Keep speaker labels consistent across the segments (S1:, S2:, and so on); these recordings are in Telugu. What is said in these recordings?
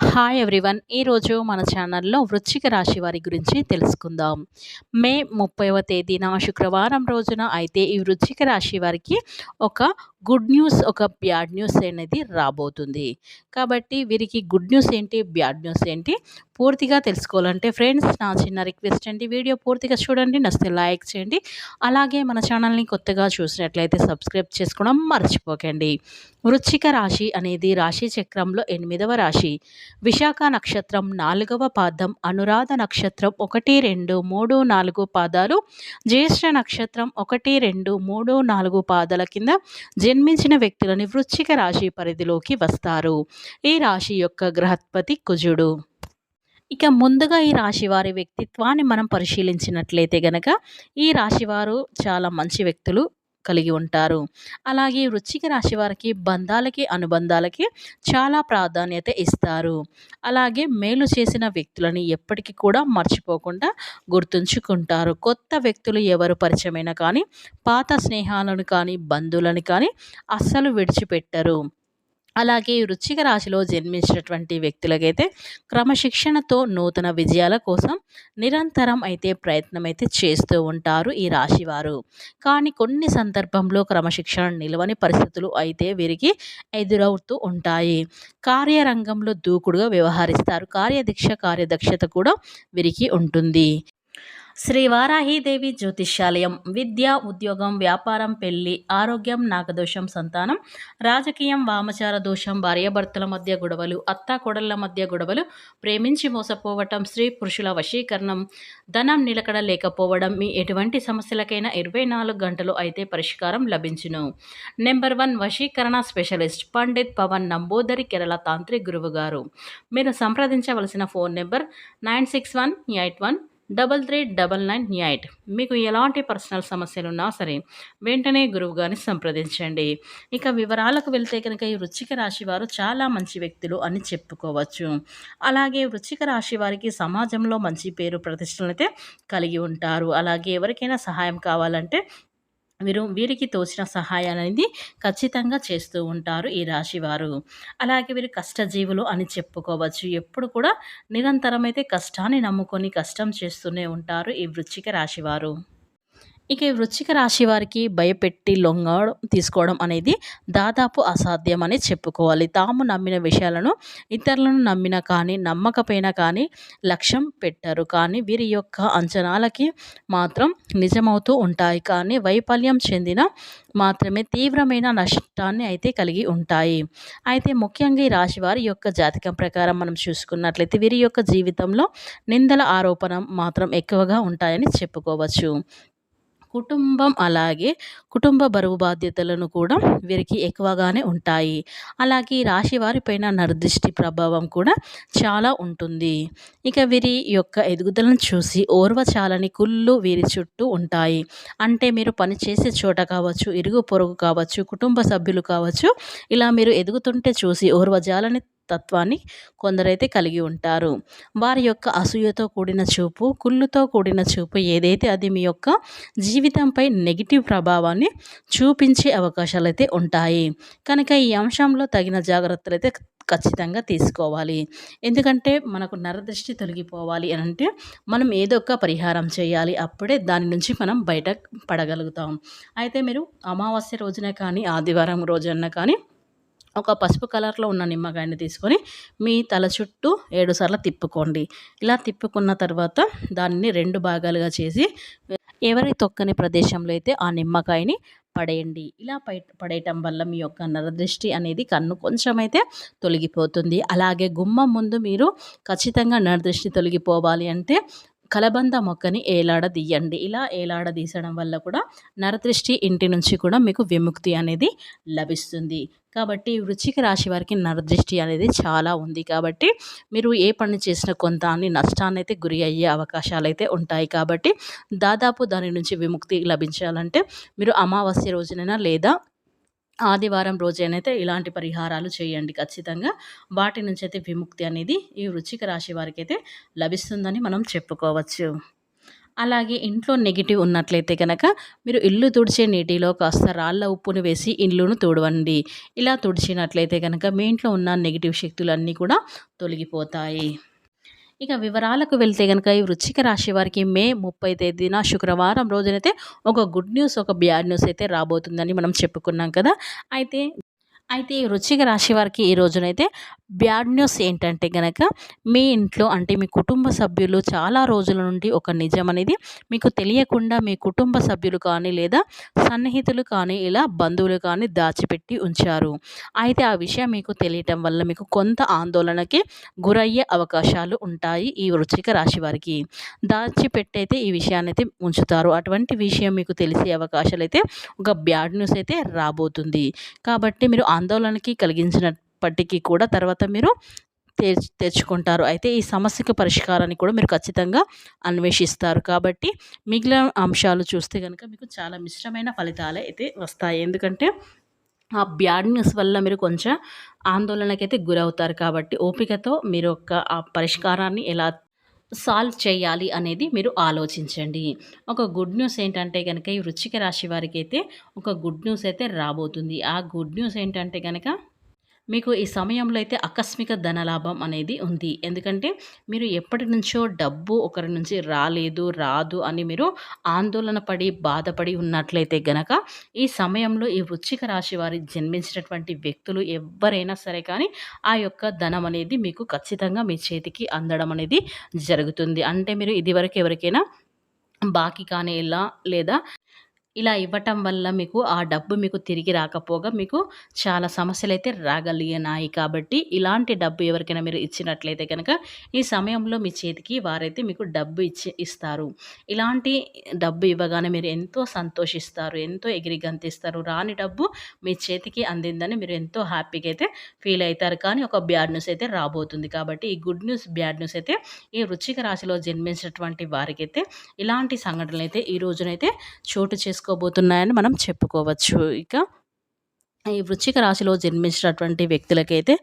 S1: హాయ్ ఎవ్రీవన్ ఈరోజు మన ఛానల్లో వృశ్చిక రాశి వారి గురించి తెలుసుకుందాం. మే ముప్పైవ తేదీన శుక్రవారం రోజున అయితే ఈ వృశ్చిక రాశి వారికి ఒక గుడ్ న్యూస్ ఒక బ్యాడ్ న్యూస్ అనేది రాబోతుంది. కాబట్టి వీరికి గుడ్ న్యూస్ ఏంటి బ్యాడ్ న్యూస్ ఏంటి పూర్తిగా తెలుసుకోవాలంటే ఫ్రెండ్స్ నా చిన్న రిక్వెస్ట్ అండి వీడియో పూర్తిగా చూడండి నచ్చితే లైక్ చేయండి. అలాగే మన ఛానల్ని కొత్తగా చూసినట్లయితే సబ్స్క్రైబ్ చేసుకోవడం మర్చిపోకండి. వృశ్చిక రాశి అనేది రాశి చక్రంలో ఎనిమిదవ రాశి. విశాఖ నక్షత్రం నాలుగవ పాదం అనురాధ నక్షత్రం ఒకటి రెండు మూడు నాలుగు పాదాలు జ్యేష్ఠ నక్షత్రం ఒకటి రెండు మూడు నాలుగు పాదాల కింద జన్మించిన వ్యక్తులని వృశ్చిక రాశి పరిధిలోకి వస్తారు. ఈ రాశి యొక్క గ్రహత్పతి కుజుడు. ఇక ముందుగా ఈ రాశి వారి వ్యక్తిత్వాన్ని మనం పరిశీలించినట్లయితే గనక ఈ రాశివారు చాలా మంచి వ్యక్తులు కలిగి ఉంటారు. అలాగే వృశ్చిక రాశి వారికి బంధాలకి అనుబంధాలకి చాలా ప్రాధాన్యత ఇస్తారు. అలాగే మేలు చేసిన వ్యక్తులని ఎప్పటికీ కూడా మర్చిపోకుండా గుర్తుంచుకుంటారు. కొత్త వ్యక్తులు ఎవరు పరిచయమైనా కానీ పాత స్నేహాలను కానీ బంధువులను కానీ అస్సలు విడిచిపెట్టరు. అలాగే వృచ్చిక రాశిలో జన్మించినటువంటి వ్యక్తులకైతే క్రమశిక్షణతో నూతన విజయాల కోసం నిరంతరం అయితే ప్రయత్నం అయితే చేస్తూ ఉంటారు ఈ రాశివారు. కానీ కొన్ని సందర్భంలో క్రమశిక్షణ నిలవని పరిస్థితులు అయితే వీరికి ఎదురవుతూ ఉంటాయి. కార్యరంగంలో దూకుడుగా వ్యవహరిస్తారు. కార్యదీక్ష కార్యదక్షత కూడా వీరికి ఉంటుంది. శ్రీ వారాహీదేవి జ్యోతిష్యాలయం. విద్య ఉద్యోగం వ్యాపారం పెళ్ళి ఆరోగ్యం నాగదోషం సంతానం రాజకీయం వామచార దోషం భార్యాభర్తల మధ్య గొడవలు అత్త కొడళ్ళ మధ్య గొడవలు ప్రేమించి మోసపోవటం స్త్రీ పురుషుల వశీకరణం ధనం నిలకడ లేకపోవడం మీ ఎటువంటి సమస్యలకైనా ఇరవై నాలుగు గంటలు అయితే పరిష్కారం లభించును. నెంబర్ వన్ వశీకరణ స్పెషలిస్ట్ పండిత్ పవన్ నంబోదరి కేరళ తాంత్రిక్ గురువు గారు మీరు సంప్రదించవలసిన phone number nine six one eight one double three double nine eight మీకు ఎలాంటి పర్సనల్ సమస్యలు ఉన్నా సరే వెంటనే గురువు గారిని సంప్రదించండి. ఇక వివరాలకు వెళ్తే కనుక ఈ వృచ్చిక రాశి వారు చాలా మంచి వ్యక్తులు అని చెప్పుకోవచ్చు. అలాగే వృచ్చిక రాశి వారికి సమాజంలో మంచి పేరు ప్రతిష్టలు అయితే కలిగి ఉంటారు. అలాగే ఎవరికైనా సహాయం కావాలంటే వీరు వీరికి తోచిన సహాయాలు అనేది ఖచ్చితంగా చేస్తూ ఉంటారు ఈ రాశివారు. అలాగే వీరు కష్టజీవులు అని చెప్పుకోవచ్చు. ఎప్పుడు కూడా నిరంతరం అయితే కష్టాన్ని నమ్ముకొని కష్టం చేస్తూనే ఉంటారు ఈ వృచ్చిక రాశివారు. ఇక వృచ్చిక రాశి వారికి భయపెట్టి లొంగడం తీసుకోవడం అనేది దాదాపు అసాధ్యం అని చెప్పుకోవాలి. తాము నమ్మిన విషయాలను ఇతరులను నమ్మిన కానీ నమ్మకపోయినా కానీ లక్ష్యం పెట్టరు. కానీ వీరి యొక్క అంచనాలకి మాత్రం నిజమవుతూ ఉంటాయి. కానీ వైఫల్యం చెందిన మాత్రమే తీవ్రమైన నష్టాన్ని అయితే కలిగి ఉంటాయి. అయితే ముఖ్యంగా ఈ రాశి వారి యొక్క జాతకం ప్రకారం మనం చూసుకున్నట్లయితే వీరి యొక్క జీవితంలో నిందల ఆరోపణ మాత్రం ఎక్కువగా ఉంటాయని చెప్పుకోవచ్చు. కుటుంబం అలాగే కుటుంబ బరువు బాధ్యతలను కూడా వీరికి ఎక్కువగానే ఉంటాయి. అలాగే రాశి వారిపైన నర్దిష్టి ప్రభావం కూడా చాలా ఉంటుంది. ఇక వీరి యొక్క ఎదుగుదలను చూసి ఓర్వచాలని కుళ్ళు వీరి చుట్టూ ఉంటాయి. అంటే మీరు పనిచేసే చోట కావచ్చు ఇరుగు పొరుగు కావచ్చు కుటుంబ సభ్యులు కావచ్చు ఇలా మీరు ఎదుగుతుంటే చూసి ఓర్వజాలని తత్వాన్ని కొందరైతే కలిగి ఉంటారు. వారి యొక్క అసూయతో కూడిన చూపు కుళ్ళుతో కూడిన చూపు ఏదైతే అది మీ యొక్క జీవితంపై నెగిటివ్ ప్రభావాన్ని చూపించే అవకాశాలు అయితే ఉంటాయి. కనుక ఈ అంశంలో తగిన జాగ్రత్తలు అయితే ఖచ్చితంగా తీసుకోవాలి. ఎందుకంటే మనకు నరదృష్టి తొలగిపోవాలి అని అంటే మనం ఏదో ఒక పరిహారం చేయాలి. అప్పుడే దాని నుంచి మనం బయట పడగలుగుతాం అయితే మీరు అమావాస్య రోజున కానీ ఆదివారం రోజున కానీ ఒక పసుపు కలర్లో ఉన్న నిమ్మకాయని తీసుకొని మీ తల చుట్టూ ఏడు సార్లు తిప్పుకోండి. ఇలా తిప్పుకున్న తర్వాత దాన్ని రెండు భాగాలుగా చేసి ఎవరి తొక్కని ప్రదేశంలో అయితే ఆ నిమ్మకాయని పడేయండి. ఇలా పై పడేయటం వల్ల మీ యొక్క నరదృష్టి అనేది కన్ను కొంచెం అయితే తొలగిపోతుంది. అలాగే గుమ్మం ముందు మీరు ఖచ్చితంగా నరదృష్టి తొలగిపోవాలి అంటే కలబంద మొక్కని ఏలాడదీయండి. ఇలా ఏలాడదీసడం వల్ల కూడా నరదృష్టి ఇంటి నుంచి కూడా మీకు విముక్తి అనేది లభిస్తుంది. కాబట్టి వృచ్చిక రాశి వారికి నరదృష్టి అనేది చాలా ఉంది. కాబట్టి మీరు ఏ పని చేసినా కొంత అని నష్టాన్ని అయితే గురి అయ్యే అవకాశాలు అయితే ఉంటాయి. కాబట్టి దాదాపు దాని నుంచి విముక్తి లభించాలంటే మీరు అమావాస్య రోజునైనా లేదా ఆదివారం రోజైనైతే ఇలాంటి పరిహారాలు చేయండి ఖచ్చితంగా. వాటి నుంచి అయితే విముక్తి అనేది ఈ వృచ్చిక రాశి వారికి అయితే లభిస్తుందని మనం చెప్పుకోవచ్చు. అలాగే ఇంట్లో నెగిటివ్ ఉన్నట్లయితే కనుక మీరు ఇల్లు తుడిచే నీటిలో కాస్త రాళ్ళ ఉప్పును వేసి ఇల్లును తుడవండి. ఇలా తుడిచినట్లయితే కనుక మీ ఇంట్లో ఉన్న నెగిటివ్ శక్తులన్నీ కూడా తొలగిపోతాయి. ఇక వివరాలకు వెళ్తే కనుక ఈ వృశ్చిక రాశి వారికి మే ముప్పై తేదీన శుక్రవారం రోజునైతే ఒక గుడ్ న్యూస్ ఒక బ్యాడ్ న్యూస్ అయితే రాబోతుందని మనం చెప్పుకున్నాం కదా. అయితే అయితే ఈ వృశ్చిక రాశి వారికి ఈ రోజునైతే బ్యాడ్ న్యూస్ ఏంటంటే గనక మీ ఇంట్లో అంటే మీ కుటుంబ సభ్యులు చాలా రోజుల నుండి ఒక నిజం అనేది మీకు తెలియకుండా మీ కుటుంబ సభ్యులు కానీ లేదా సన్నిహితులు కానీ ఇలా బంధువులు కానీ దాచిపెట్టి ఉంచారు. అయితే ఆ విషయం మీకు తెలియటం వల్ల మీకు కొంత ఆందోళనకి గురయ్యే అవకాశాలు ఉంటాయి ఈ వృచ్చిక రాశి వారికి. దాచిపెట్టయితే ఈ విషయాన్ని అయితే ఉంచుతారు. అటువంటి విషయం మీకు తెలిసే అవకాశాలు అయితే ఒక బ్యాడ్ న్యూస్ అయితే రాబోతుంది. కాబట్టి మీరు ఆందోళనకి కలిగించిన కలిగించినప్పటికీ కూడా తర్వాత మీరు తెచ్చు తెచ్చుకుంటారు. అయితే ఈ సమస్యకు పరిష్కారాన్ని కూడా మీరు ఖచ్చితంగా అన్వేషిస్తారు. కాబట్టి మిగిలిన అంశాలు చూస్తే కనుక మీకు చాలా మిశ్రమైన ఫలితాలే అయితే వస్తాయి. ఎందుకంటే ఆ బ్యాడ్ న్యూస్ వల్ల మీరు కొంచెం ఆందోళనకైతే గురవుతారు. కాబట్టి ఓపికతో మీరు ఒక ఆ పరిష్కారాన్ని ఎలా సాల్వ్ చేయాలి అనేది మీరు ఆలోచించండి. ఒక గుడ్ న్యూస్ ఏంటంటే కనుక ఈ వృచ్చిక రాశి వారికి అయితే ఒక గుడ్ న్యూస్ అయితే రాబోతుంది. ఆ గుడ్ న్యూస్ ఏంటంటే కనుక మీకు ఈ సమయంలో అయితే ఆకస్మిక ధనలాభం అనేది ఉంది. ఎందుకంటే మీరు ఎప్పటి నుంచో డబ్బు ఒకరి నుంచి రాలేదు రాదు అని మీరు ఆందోళన పడి బాధపడి ఉన్నట్లయితే గనక ఈ సమయంలో ఈ వృచ్చిక రాశి వారి జన్మించినటువంటి వ్యక్తులు ఎవరైనా సరే కానీ ఆ యొక్క ధనం అనేది మీకు ఖచ్చితంగా మీ చేతికి అందడం అనేది జరుగుతుంది. అంటే మీరు ఇదివరకు ఎవరికైనా బాకీ కానీ ఇలా లేదా ఇలా ఇవ్వటం వల్ల మీకు ఆ డబ్బు మీకు తిరిగి రాకపోగా మీకు చాలా సమస్యలు అయితే రాగలిగినాయి కాబట్టి ఇలాంటి డబ్బు ఎవరికైనా మీరు ఇచ్చినట్లయితే కనుక ఈ సమయంలో మీ చేతికి వారైతే మీకు డబ్బు ఇచ్చి ఇస్తారు. ఇలాంటి డబ్బు ఇవ్వగానే మీరు ఎంతో సంతోషిస్తారు ఎంతో ఎగిరి గంతిస్తారు. రాని డబ్బు మీ చేతికి అందిందని మీరు ఎంతో హ్యాపీగా అయితే ఫీల్ అవుతారు. కానీ ఒక బ్యాడ్ న్యూస్ అయితే రాబోతుంది. కాబట్టి ఈ గుడ్ న్యూస్ బ్యాడ్ న్యూస్ అయితే ఈ రుచిక రాశిలో జన్మించినటువంటి వారికైతే ఇలాంటి సంఘటనలు అయితే ఈ రోజునైతే చోటు చేసుకుంటారు చేసుకోబోతున్నాయని మనం చెప్పుకోవచ్చు. ఇక ఈ వృశ్చిక రాశిలో జన్మించినటువంటి వ్యక్తులకైతే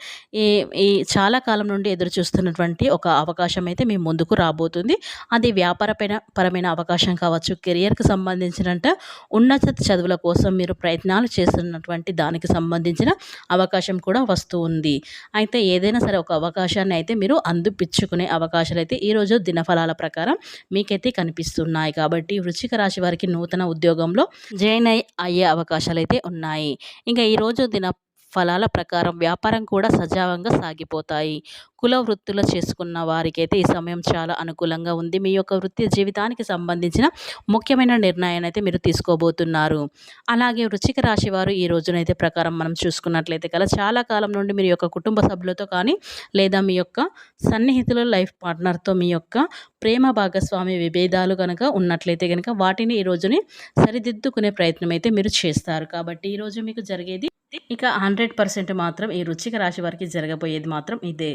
S1: ఈ ఈ చాలా కాలం నుండి ఎదురు చూస్తున్నటువంటి ఒక అవకాశం అయితే మీ ముందుకు రాబోతుంది. అది వ్యాపారపైన పరమైన అవకాశం కావచ్చు కెరియర్కి సంబంధించినంత ఉన్నత చదువుల కోసం మీరు ప్రయత్నాలు చేస్తున్నటువంటి దానికి సంబంధించిన అవకాశం కూడా వస్తూ ఉంది. అయితే ఏదైనా సరే ఒక అవకాశాన్ని అయితే మీరు అందిపించుకునే అవకాశాలు అయితే ఈరోజు దినఫలాల ప్రకారం మీకైతే కనిపిస్తున్నాయి. కాబట్టి వృశ్చిక రాశి వారికి నూతన ఉద్యోగంలో జాయిన్ అయ్యే అవకాశాలు అయితే ఉన్నాయి. ఇంకా ఈరోజు దిన ఫలాల ప్రకారం వ్యాపారం కూడా సజావంగా సాగిపోతాయి. కుల వృత్తులు చేసుకున్న వారికైతే ఈ సమయం చాలా అనుకూలంగా ఉంది. మీ యొక్క వృత్తి జీవితానికి సంబంధించిన ముఖ్యమైన నిర్ణయాన్ని అయితే మీరు తీసుకోబోతున్నారు. అలాగే వృచ్చిక రాశి వారు ఈ రోజునైతే ప్రకారం మనం చూసుకున్నట్లయితే కదా చాలా కాలం నుండి మీరు యొక్క కుటుంబ సభ్యులతో కానీ లేదా మీ యొక్క సన్నిహితుల లైఫ్ పార్ట్నర్తో మీ యొక్క ప్రేమ భాగస్వామి విభేదాలు కనుక ఉన్నట్లయితే కనుక వాటిని ఈ రోజుని సరిదిద్దుకునే ప్రయత్నం అయితే మీరు చేస్తారు. కాబట్టి ఈరోజు మీకు జరిగేది ఇక హండ్రెడ్ పర్సెంట్ మాత్రం ఈ రుచిక రాశి వారికి జరగబోయేది మాత్రం ఇదే.